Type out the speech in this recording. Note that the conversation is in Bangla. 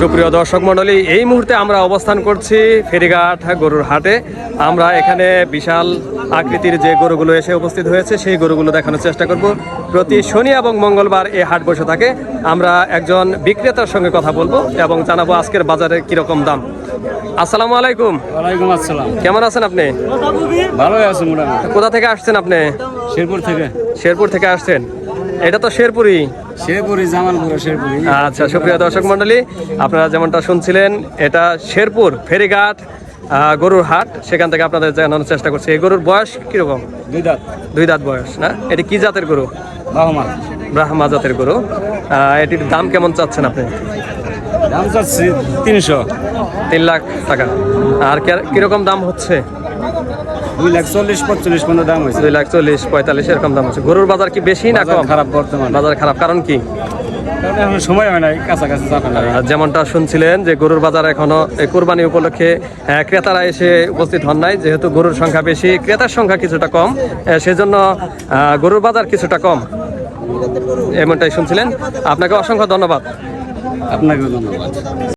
সুপ্রিয় দর্শক মণ্ডলী এই মুহূর্তে আমরা অবস্থান করছি ফেরিঘাট গরুর হাটে। আমরা এখানে বিশাল আকৃতির যে গরুগুলো এসে উপস্থিত হয়েছে সেই গরুগুলো দেখানোর চেষ্টা করব। প্রতি শনি এবং মঙ্গলবার এই হাট বসে থাকে। আমরা একজন বিক্রেতার সঙ্গে কথা বলব এবং জানাব আজকের বাজারে কীরকম দাম। আসসালামু আলাইকুম। ওয়ালাইকুম আসসালাম। কেমন আছেন আপনি? ভালোই আছি মোটামুটি। কোথা থেকে আসছেন আপনি? শেরপুর থেকে। শেরপুর থেকে আসছেন। এটা তো শেরপুরি? শেরপুরি জামালপুর শেরপুরি। আচ্ছা সুপ্রিয় দর্শক মণ্ডলী আপনারা যেমনটা শুনছিলেন এটা শেরপুর ফেরিঘাট গরুর হাট। সেখান থেকে আপনাদের জানানোর চেষ্টা করছি। এই গরুর বয়স কীরকম? দুই দাঁত। দুই দাঁত বয়স না? এটি কি জাতের গরু? বাহমা ব্রাহ্মা জাতের গরু। এটির দাম কেমন চাচ্ছেন আপনি? দাম চাচ্ছি তিনশো। তিন লাখ টাকা। আর কীরকম দাম হচ্ছে? দুই লাখ চল্লিশ পঁয়তাল্লিশ পনেরো দাম হয়েছে। দুই লাখ চল্লিশ পঁয়তাল্লিশ এরকম দাম হচ্ছে। গরুর বাজার কি বেশি না কম? খারাপ বর্তমান। বাজার খারাপ কারণ কি? সময় হয় নাই কাছাকাছি যেমনটা শুনছিলেন যে গরুর বাজার এখনও কোরবানি উপলক্ষে ক্রেতারা এসে উপস্থিত হন নাই যেহেতু গরুর সংখ্যা বেশি ক্রেতার সংখ্যা কিছুটা কম সেজন্য গরুর বাজার কিছুটা কম। এমনটাই শুনছিলেন। আপনাকে অসংখ্য ধন্যবাদ। আপনাকে ধন্যবাদ।